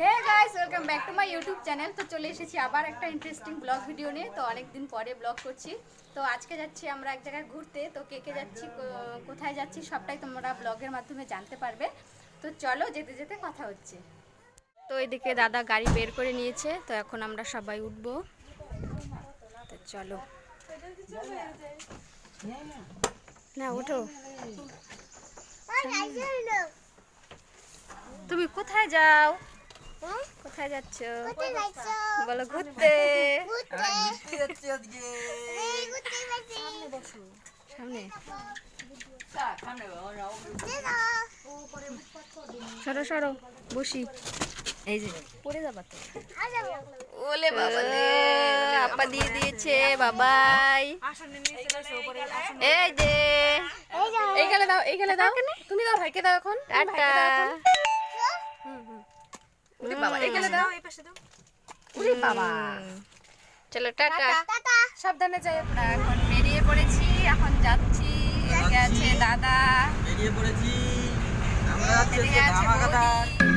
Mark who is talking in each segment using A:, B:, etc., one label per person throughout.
A: Hey guys welcome back to my YouTube channel তো চলে এসেছি আবার একটা ইন্টারেস্টিং ব্লগ ভিডিও নিয়ে। তো অনেকদিন পরে ব্লগ করছি। তো আজকে যাচ্ছি আমরা এক জায়গায় ঘুরতে। তো কে কে যাচ্ছি কোথায় যাচ্ছি সবটাই তোমরা ব্লগের মাধ্যমে জানতে পারবে। তো চলো যেতে যেতে কথা হচ্ছে। তো এদিকে দাদা গাড়ি বের করে নিয়েছে। তো এখন আমরা সবাই উঠবো। তো চলো। না ওঠো তুমি কোথায় যাও? কোথায় যাচ্ছ? বলো। ঘুরতে। সামনে সরো সরো বসি। এই যে। পড়ে যাবা তো। ওলে বাবা আপা দিয়ে দিয়েছে বাবাই। এই যে।
B: এই গেলে দাও এই গেলে দাও। তুমি দাও ভাইকে দাও এখন।
A: টাটা।
B: উরি বাবা এখানে দাও এই পাশে দাও উরি বাবা।
A: চলো টাটা।
B: সাবধানে যাই
A: আমরা এখন বেরিয়ে পড়েছি এখন যাচ্ছি গেছে আছে দাদা।
C: বেরিয়ে পড়েছি। আমরা যাচ্ছি ধামাকাদার।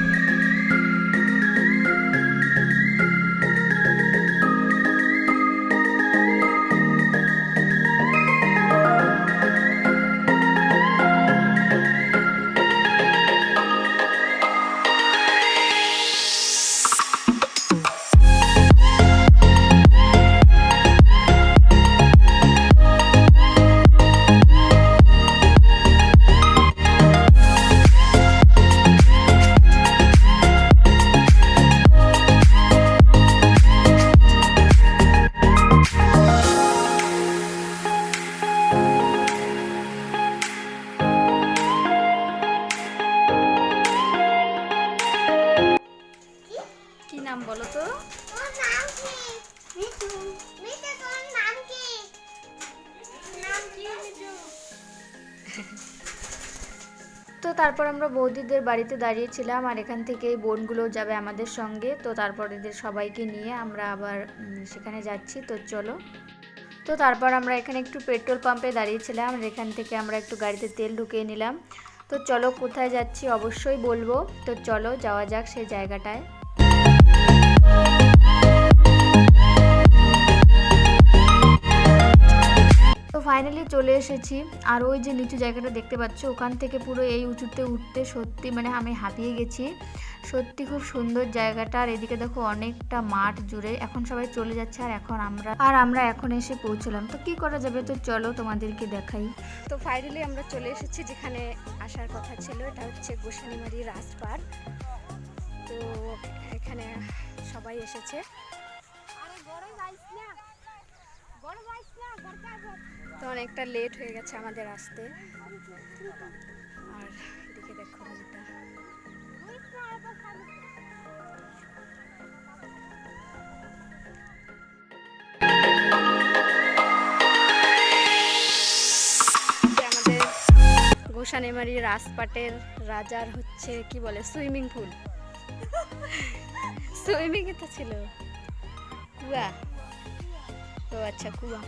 A: কি নাম বলো তো? তো তারপর আমরা বৌদিদের বাড়িতে দাঁড়িয়েছিলাম আর এখান থেকে বোনগুলো যাবে আমাদের সঙ্গে। তো তারপর এদের সবাইকে নিয়ে আমরা আবার সেখানে যাচ্ছি। তো চলো। তো তারপর আমরা এখানে একটু পেট্রোল পাম্পে দাঁড়িয়েছিলাম আর এখান থেকে আমরা একটু গাড়িতে তেল ঢুকিয়ে নিলাম। তো চলো কোথায় যাচ্ছি অবশ্যই বলব। তো চলো যাওয়া যাক সেই জায়গাটায়। ফাইনালি চলে এসেছি। আর ওই যে নিচু জায়গাটা দেখতে পাচ্ছ, ওখান থেকে পুরো এই উঁচুতে উঠতে সত্যি মানে আমি হাঁপিয়ে গেছি। সত্যি খুব সুন্দর জায়গাটা। আর এদিকে দেখো অনেকটা মাঠ জুড়ে এখন সবাই চলে যাচ্ছে আর এখন আমরা, আর আমরা এখন এসে পৌঁছলাম। তো কি করা যাবে? তো চলো তোমাদেরকে দেখাই। তো ফাইনালি আমরা চলে এসেছি যেখানে আসার কথা ছিল। এটা হচ্ছে গোসানিমারি রাজপার তো এখানে সবাই এসেছে। তো অনেকটা লেট হয়ে গেছে আমাদের আসতে। আর এদিকে দেখো এটা গোসানেমারি রাজপাটের রাজার হচ্ছে, কি বলে, সুইমিং পুল। সুইমিং তো ছিল। কুয়া। তো আচ্ছা কুয়া।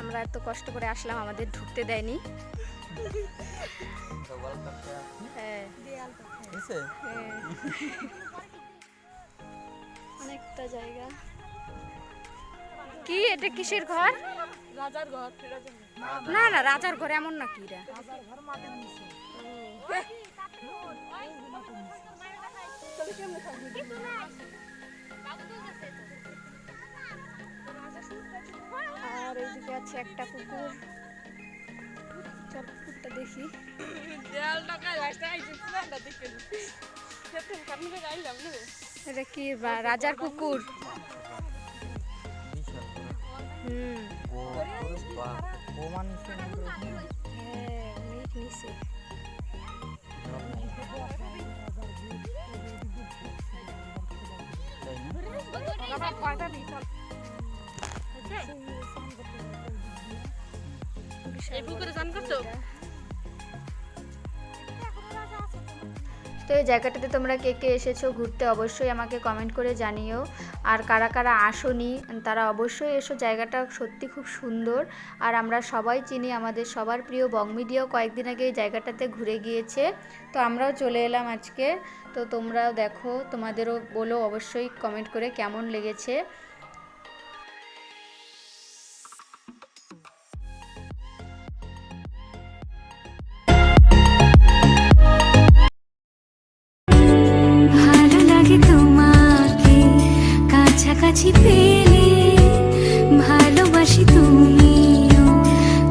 A: আমরা এত কষ্ট করে আসলাম আমাদের ঢুকতে দেয়নি। হ্যাঁ। হ্যাঁ। অনেকটা জায়গা। কি এটা কিসের ঘর?
B: রাজার ঘর
A: না না রাজার ঘর এমন না কি রা আর এইদিকে আছে একটা কুকুর চল কুকুরটা দেখি। এটা কি রাজার কুকুর হুম। হ্যাঁ অনেক তো এই জায়গাটাতে তোমরা কে কে এসেছ ঘুরতে অবশ্যই আমাকে কমেন্ট করে জানিও। আর কারা কারা আসোনি, তারা অবশ্যই এসো। জায়গাটা সত্যি খুব সুন্দর। আর আমরা সবাই চিনি, আমাদের সবার প্রিয় বং মিডিয়াও কয়েকদিন আগে এই জায়গাটাতে ঘুরে গিয়েছে। তো আমরাও চলে এলাম আজকে। তো তোমরাও দেখো, তোমাদেরও বলো অবশ্যই কমেন্ট করে কেমন লেগেছে।
D: কাছাকাছি পেলে ভালোবাসি তুমিও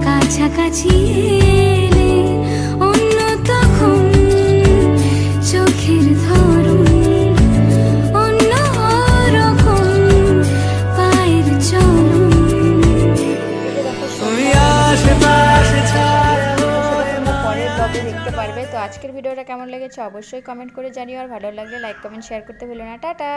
D: কাছাকাছি এলে অন্য তখন চোখের ধরুন অন্য রকম পায়ের চলুন
C: তুমি আশেপাশে ছায়া
A: পরের ব্লগে দেখতে পারবে। তো আজকের ভিডিওটা কেমন লেগেছে অবশ্যই কমেন্ট করে জানিও। আর ভালো লাগলে লাইক কমেন্ট শেয়ার করতে ভুলো না। টাটা!